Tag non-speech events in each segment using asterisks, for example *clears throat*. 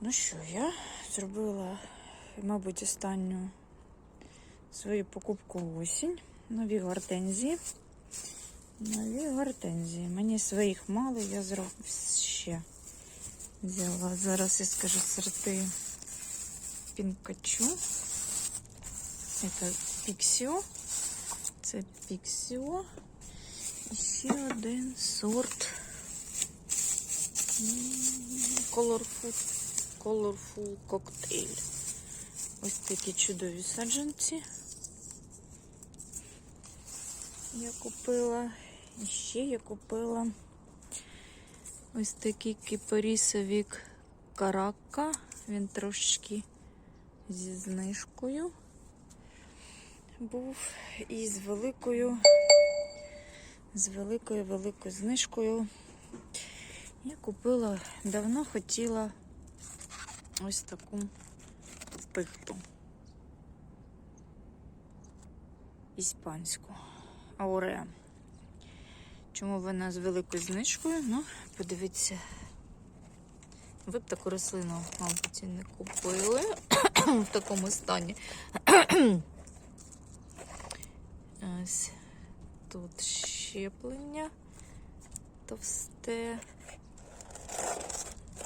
Ну що, я зробила, мабуть, останню свою покупку осінь. Нові гортензії. Нові гортензії. Мені своїх мало, я зроб... ще взяла. Зараз я скажу сорти Пінкачу. Це Піксіо. Це Піксіо. І ще один сорт. Colorful, Colorful Cocktail. Ось такі чудові саджанці. Я купила. І ще я купила ось такий кипарісовік карака. Він трошечки зі знижкою був. І з великою, з великою великою знижкою. Я купила, давно хотіла ось таку пихту. Іспанську. Ауреа. Чому вона з великою знижкою? Ну, подивіться. Ви б таку рослину, мабуть, не купили *coughs* в такому стані. *coughs* Ось тут щеплення товсте.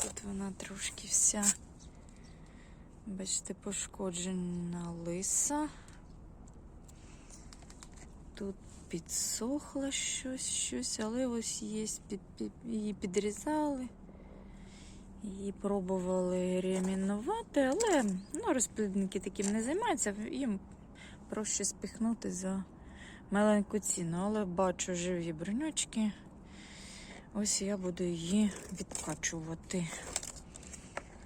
Тут вона трошки вся, бачите, пошкоджена лиса. Тут підсохло щось, щось, але ось є, під, під, її підрізали. Її пробували реамінувати, але ну, розплідники таким не займаються, їм проще спихнути за маленьку ціну. Але бачу живі бронючки. Ось я буду її відкачувати.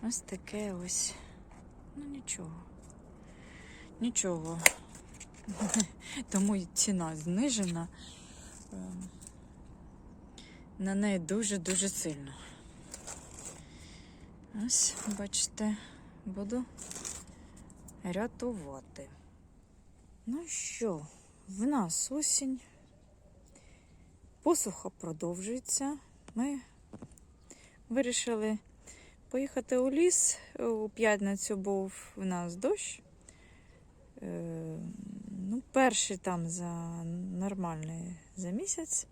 Ось таке ось. Ну нічого. Нічого. *laughs* Тому і ціна знижена. Ем, На неї дуже-дуже сильно. Ось, бачите, буду рятувати. Ну що, в нас осінь. Посуха продовжується. Ми вирішили поїхати у ліс. У п'ятницю був у нас дощ. Е, Ну, перший там за нормальний за місяць.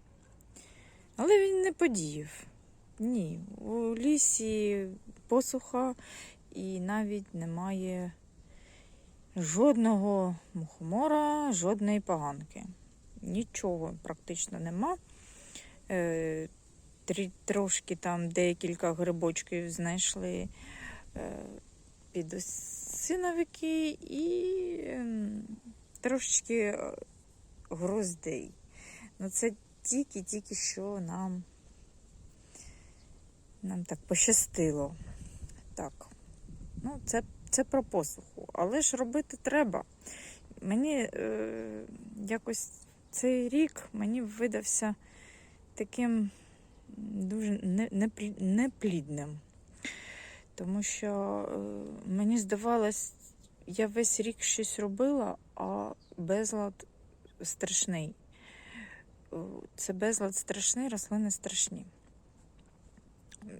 Але він не подіяв. Ні, у лісі посуха і навіть немає жодного мухомора, жодної поганки. Нічого практично нема. Трошки там декілька грибочків знайшли е, підосиновики і ем, трошечки е, гроздей. Ну це тільки-тільки що нам, нам так пощастило. Так, ну це, це про посуху. Але ж робити треба. Мені е, якось цей рік мені видався таким дуже не- неплі- неплідним. Тому що е, мені здавалось, я весь рік щось робила, а безлад страшний. Е, Це безлад страшний, рослини страшні.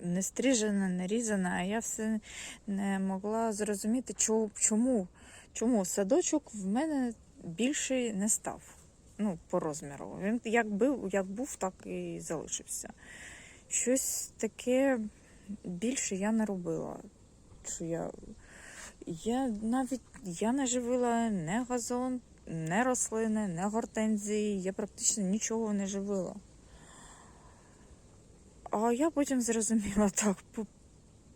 Не стрижена, не різана, а я все не могла зрозуміти, чому, чому, чому садочок в мене більший не став. Ну, по розміру. Він як був, як був, так і залишився. Щось таке більше я не робила. Що я, я навіть я не живила не газон, не рослини, не гортензії. Я практично нічого не живила. А я потім зрозуміла *laughs* так, по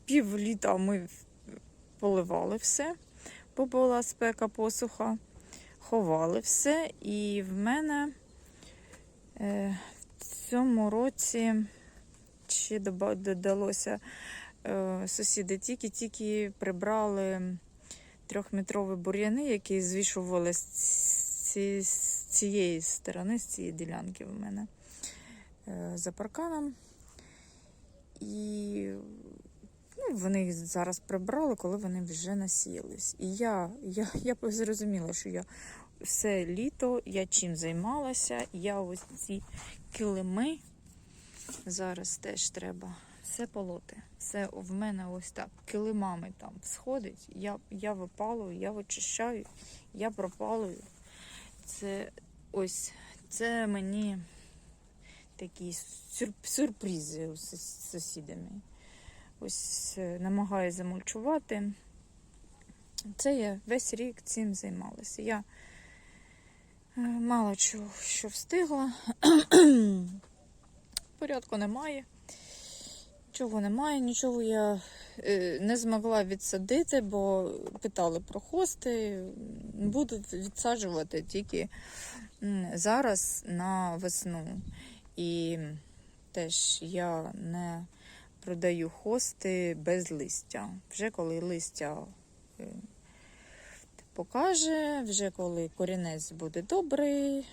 пів літа ми поливали все, бо була спека посуха, ховали все, і в мене е, в цьому році ще додалося е, сусіди тільки-тільки прибрали трьохметрові бур'яни, які звішували з ці- з цієї сторони, з цієї ділянки в мене е, за парканом. І ну, вони їх зараз прибрали, коли вони вже насіялись. І я, я, я зрозуміла, що я все літо я чим займалася. Я ось ці килими зараз теж треба все полоти. Все в мене ось так килимами там сходить. Я, я випалую, я вичищаю, я пропалую. Це ось це мені такі сюр, сюрпризи з сусідами. Ось е, намагаю замульчувати. Це я весь рік цим займалася. Я е, мало чого що встигла. *clears throat* Порядку немає. Нічого немає, нічого я е, не змогла відсадити, бо питали про хости. Буду відсаджувати тільки зараз на весну. І теж я не продаю хости без листя. Вже коли листя е, покаже, вже коли корінець буде добрий,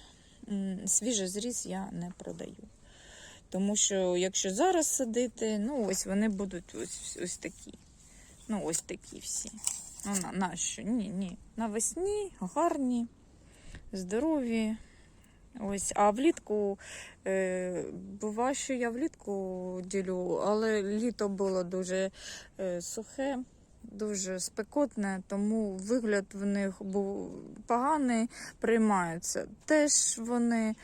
свіжий зріз я не продаю. Тому що якщо зараз садити, ну ось вони будуть ось, ось такі. Ну, ось такі всі. Ну, на, на що? Ні, ні. Навесні гарні, здорові. Ось, а влітку е, бува, що я влітку ділю, але літо було дуже е, сухе, дуже спекотне, тому вигляд в них був поганий, приймаються. Теж вони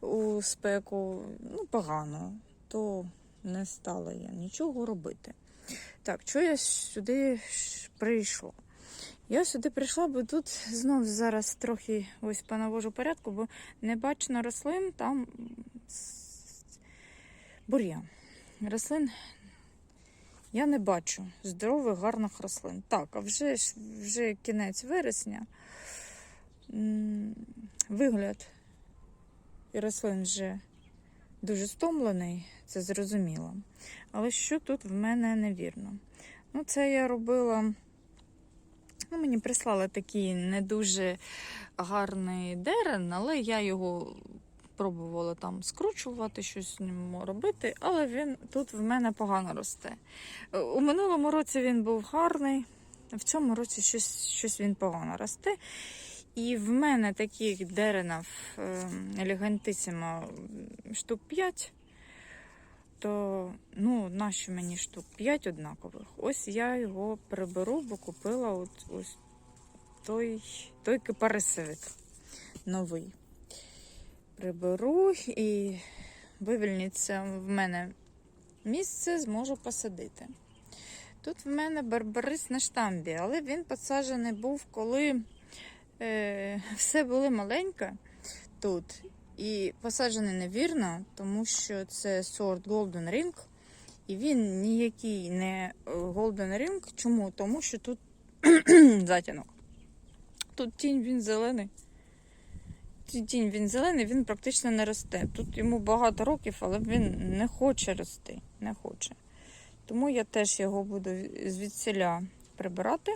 у спеку ну, погано, то не стала я нічого робити. Так, що я сюди прийшла? Я сюди прийшла, бо тут знов зараз трохи ось понавожу порядку, бо не бачно рослин, там бур'ян. Рослин я не бачу здорових, гарних рослин. Так, а вже вже кінець вересня. Вигляд і рослин вже дуже стомлений, це зрозуміло. Але що тут в мене невірно? Ну, це я робила. Ну, мені прислали такий не дуже гарний дерен, але я його пробувала там скручувати, щось з ним робити, але він тут в мене погано росте. Е, У минулому році він був гарний, в цьому році щось, щось він погано росте. І в мене таких деренів елегантисимо штук 5, то ну, нащо мені штук 5 однакових. Ось я його приберу, бо купила от, ось той, той кипарисовик новий. Приберу і вивільниться в мене місце, зможу посадити. Тут в мене барбарис на штамбі, але він посаджений був, коли е, *laughs* все було маленьке тут. І посаджений невірно, тому що це сорт Golden Ring. І він ніякий не е, Golden Ring. Чому? Тому що тут *clears throat* затінок. Тут тінь він зелений. Ті- Тінь він зелений, він практично не росте. Тут йому багато років, але він не хоче рости. Не хоче. Тому я теж його буду звідсіля прибирати.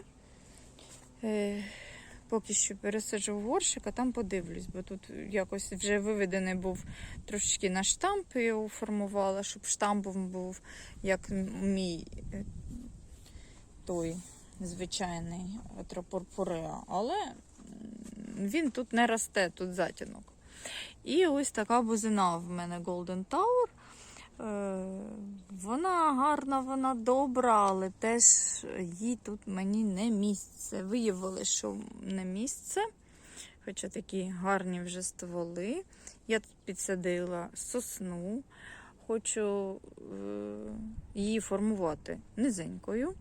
Поки що пересаджу в горщик, а там подивлюсь, бо тут якось вже виведений був трошечки на штамп, я його формувала, щоб штампом був як мій е, той звичайний тропорпуреа. Але він тут не росте, тут затінок. І ось така бузина в мене Golden Tower. Е, Вона гарна, вона добра, але теж їй тут мені не місце. Виявили, що не місце. Хоча такі гарні вже стволи. Я тут підсадила сосну. Хочу е, її формувати низенькою.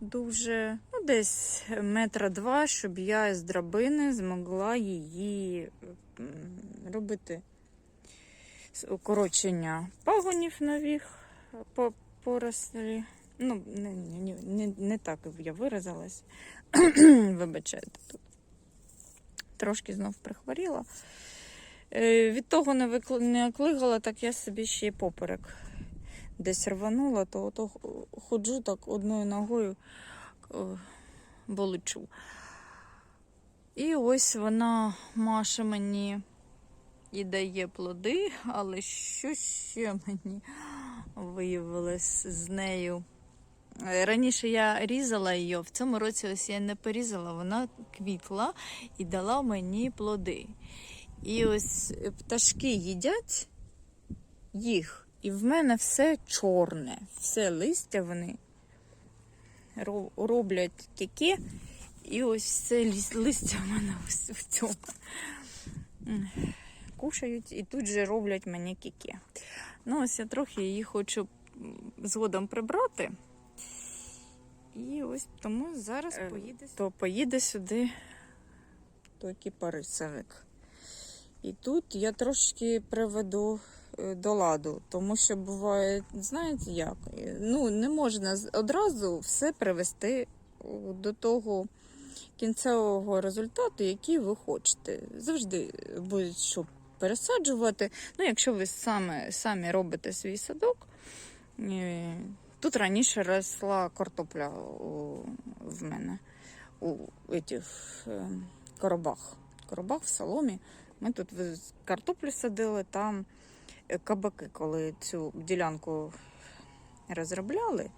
Дуже, ну, десь метра два, щоб я з драбини змогла її робити укорочення пагонів нових по порослі. Ну, не, не, не, не так я виразилась. *clears throat* Вибачайте тут. Трошки знов прихворіла. Е, від того не, викли... так я собі ще й поперек десь рванула, то ото ходжу так одною ногою е, боличу. І ось вона маше мені і дає плоди, але що ще мені виявилось з нею? Е, Раніше я різала її, в цьому році ось я не порізала, вона квітла і дала мені плоди. І ось пташки їдять їх І в мене все чорне, все листя вони роблять кіке, і ось все листя в мене ось в цьому. Кушають і тут же роблять мені кіке. Ну, ось я трохи її хочу згодом прибрати. І ось тому зараз поїде, то поїде сюди той кіпарисовик. І тут я трошки приведу е, до ладу, тому що буває, знаєте як? е, Ну, не можна одразу все привести до того кінцевого результату, який ви хочете. Завжди буде що пересаджувати. Ну, якщо ви саме, самі робите свій садок. Тут раніше росла картопля у, в мене у этих, е, коробах. Коробах в соломі. Ми тут картоплю садили, там е, кабаки, коли цю ділянку розробляли.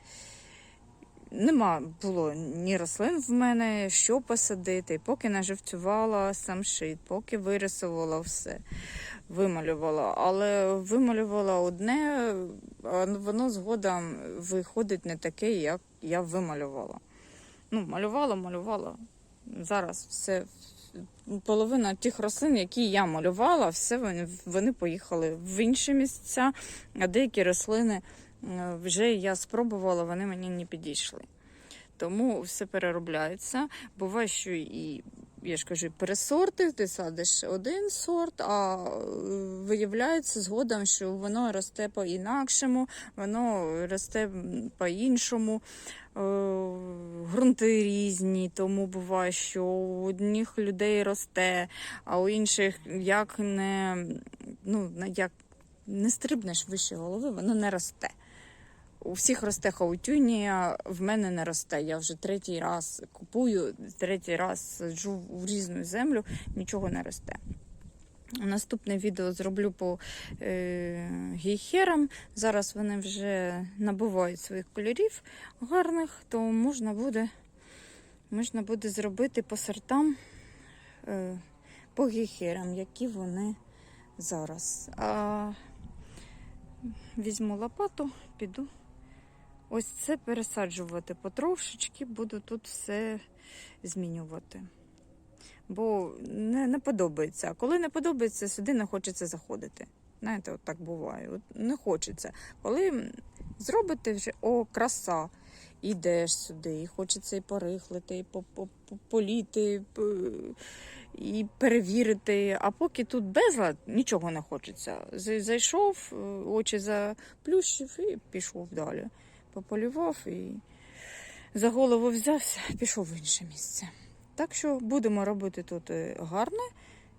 Нема було ні рослин в мене, що посадити. Поки наживцювала самшит, поки вирисувала все, вималювала. Але вималювала одне, а воно згодом виходить не таке, як я вималювала. Ну, малювала, малювала. Зараз все. Половина тих рослин, які я малювала, все вони, вони поїхали в інші місця, а деякі рослини вже я спробувала, вони мені не підійшли. Тому все переробляється. Буває, що і я ж кажу, пересорти, ти садиш один сорт, а е, виявляється згодом, що воно росте по-інакшому, воно росте по-іншому. Е, Грунти різні, тому буває, що у одних людей росте, а у інших як не, ну, як не стрибнеш вище голови, воно не росте. У всіх росте хаутюнія, в мене не росте. Я вже третій раз купую, третій раз саджу в різну землю, нічого не росте. Наступне відео зроблю по е, гейхерам. Зараз вони вже набувають своїх кольорів гарних, то можна буде, можна буде зробити по сортам е, по гейхерам, які вони зараз. А візьму лопату, піду. Ось це пересаджувати потрошечки, буду тут все змінювати. Бо не, не подобається. А коли не подобається, сюди не хочеться заходити. Знаєте, от так буває. От не хочеться. Коли зробите вже о, краса, ідеш сюди, і хочеться і порихлити, і по- по- по- політи, і перевірити. А поки тут безлад, нічого не хочеться. Зайшов, е, очі заплющив і пішов далі. Пополював і за голову взявся, пішов в інше місце. Так що будемо робити тут е, гарне,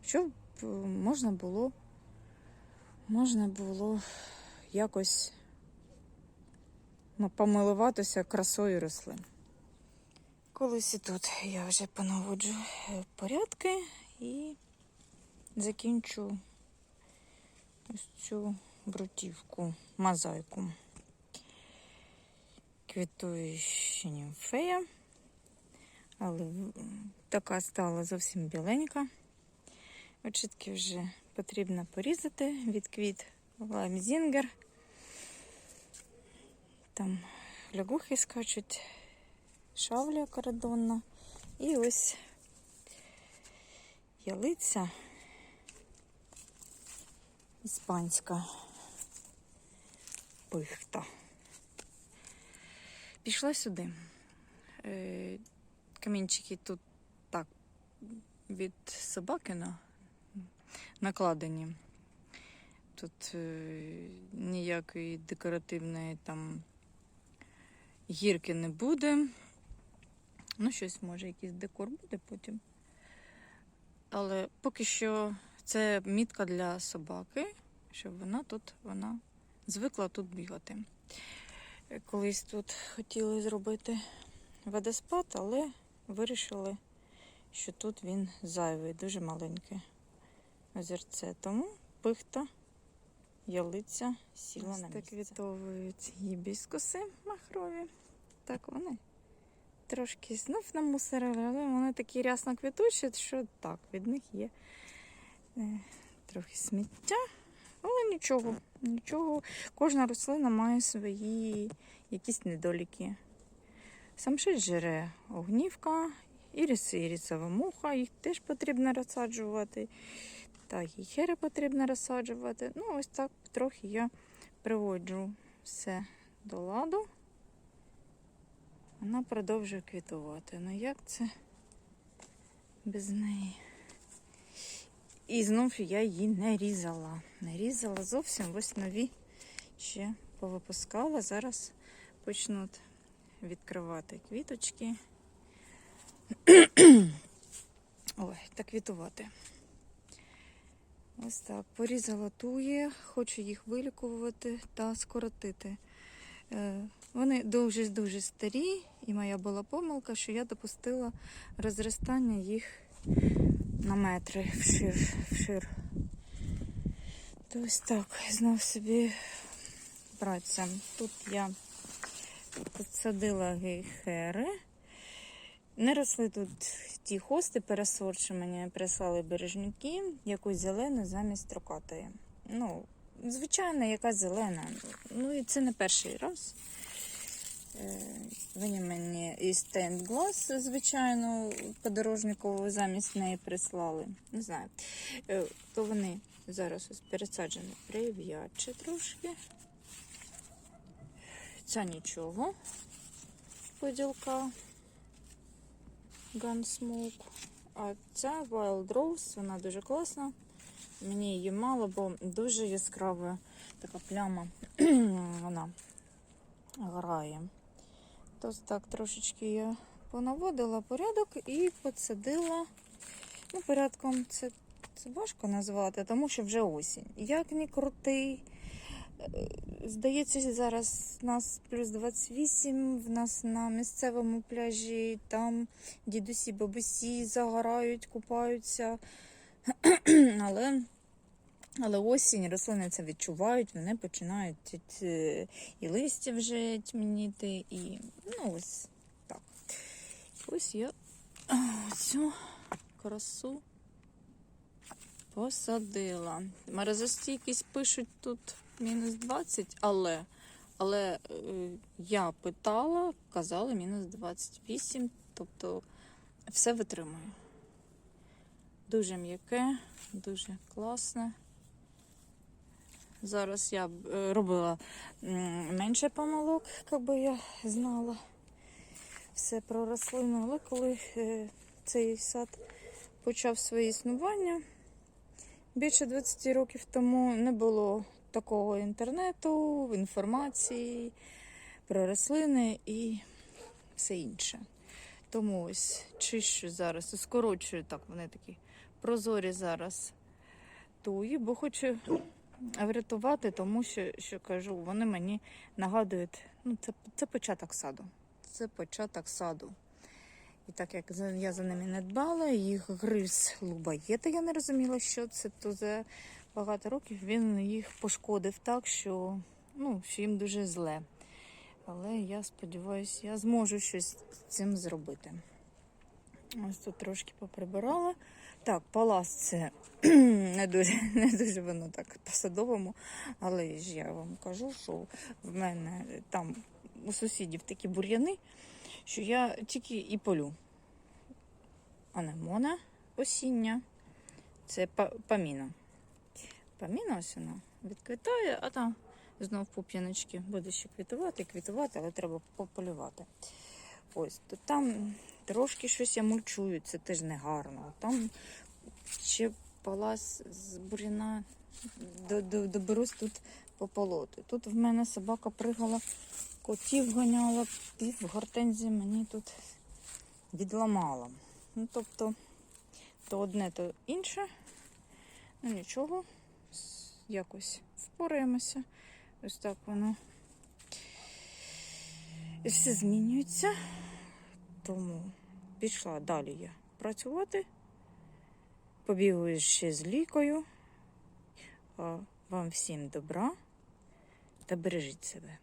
щоб е, можна було, можна було якось ну, помилуватися красою рослин. Колись і тут я вже понаводжу е, порядки і закінчу ось цю брутівку, мозаїку. Квітуюча німфея. Але така стала зовсім біленька. Очітки вже потрібно порізати від квіт лаймзінгер. Там лягухи скачуть, шавля кордонна. І ось ялиця іспанська пихта. Пішла сюди. Е, камінчики тут так від собакина накладені. Тут е, ніякої декоративної там гірки не буде. Ну, щось може, якийсь декор буде потім. Але поки що це мітка для собаки, щоб вона тут вона звикла тут бігати. Колись тут хотіли зробити водоспад, але вирішили, що тут він зайвий, дуже маленьке озерце. Тому пихта, ялиця сіла на місце. квітовують гібіскуси махрові. Так вони трошки знов намусорили, але вони такі рясно квітучі, що так, від них є е, трохи сміття, але нічого. Нічого, кожна рослина має свої якісь недоліки. Самшит жере огнівка, іріс ірісова муха, їх теж потрібно розсаджувати. Та гіхери потрібно розсаджувати. Ну, ось так трохи я приводжу все до ладу. Вона продовжує квітувати. Ну як це без неї? І знов я її не різала. Не різала зовсім. Ось нові ще повипускала. Зараз почнуть відкривати квіточки. *clears throat* Ой, та квітувати. Ось так. Порізала тує, хочу їх вилікувати та скоротити. Е, Вони дуже-дуже старі, і моя була помилка, що я допустила розростання їх на метри вшир. вшир. То ось так, знов собі праця. Тут я посадила гейхери. Не росли тут ті хости пересорчені, прислали бережники, якусь зелену замість трокатої. Ну, звичайно, яка зелена. Ну і це не перший раз. Е, мені і стенд глаз, звичайно, подорожникову замість неї прислали. Не знаю. Е, То вони зараз ось пересаджені прив'яче трошки. Ця нічого. Поділка. Gunsmoke. А ця Wild Rose, вона дуже класна. Мені її мало, бо дуже яскрава така пляма. *clears throat* вона грає. Тож так трошечки я понаводила порядок і посадила. Ну, порядком це, це важко назвати, тому що вже осінь. Як ні крутий. Е, Здається, зараз у нас плюс 28, в нас на місцевому пляжі, там дідусі, бабусі загорають, купаються. *clears throat* Але, але осінь, рослини це відчувають, вони починають е, і листя вже тьмяніти, і ну ось так. Ось я цю красу посадила. Морозостійкість пишуть тут мінус 20, але, але е, я питала, казали мінус 28, тобто все витримує. Дуже м'яке, дуже класне. Зараз я б, е, робила менше помилок, якби я знала все про рослину, але коли е, цей сад почав своє існування, більше 20 років тому не було такого інтернету, інформації про рослини і все інше. Тому ось чищу зараз, скорочую так, вони такі прозорі зараз туї, бо хочу врятувати, тому що, що кажу, вони мені нагадують, ну, це, це початок саду. Це початок саду. І так як я за ними не дбала, їх гриз лубаєта, я не розуміла, що це, то за багато років він їх пошкодив так, що, ну, що їм дуже зле. Але я сподіваюся, я зможу щось з цим зробити. Ось тут трошки поприбирала. Так, палас це *clears throat* не дуже, *laughs* не дуже воно так по-садовому, але ж я вам кажу, що в мене там у сусідів такі бур'яни, що я тільки і полю. Анемона осіння, це паміна. Паміна ось вона відквітає, а там знов пуп'яночки буде ще квітувати, квітувати, але треба пополювати. Ось, то там трошки щось я мульчую, це теж не гарно. Там ще палас з до- доберусь тут пополоти. Тут в мене собака пригала, котів ганяла, пів гортензії мені тут відламала. Ну, тобто, то одне, то інше. Ну нічого, якось впораємося. Ось так воно. І все змінюється. Тому пішла далі я працювати. Побігаю ще з лікою. Вам всім добра та бережіть себе.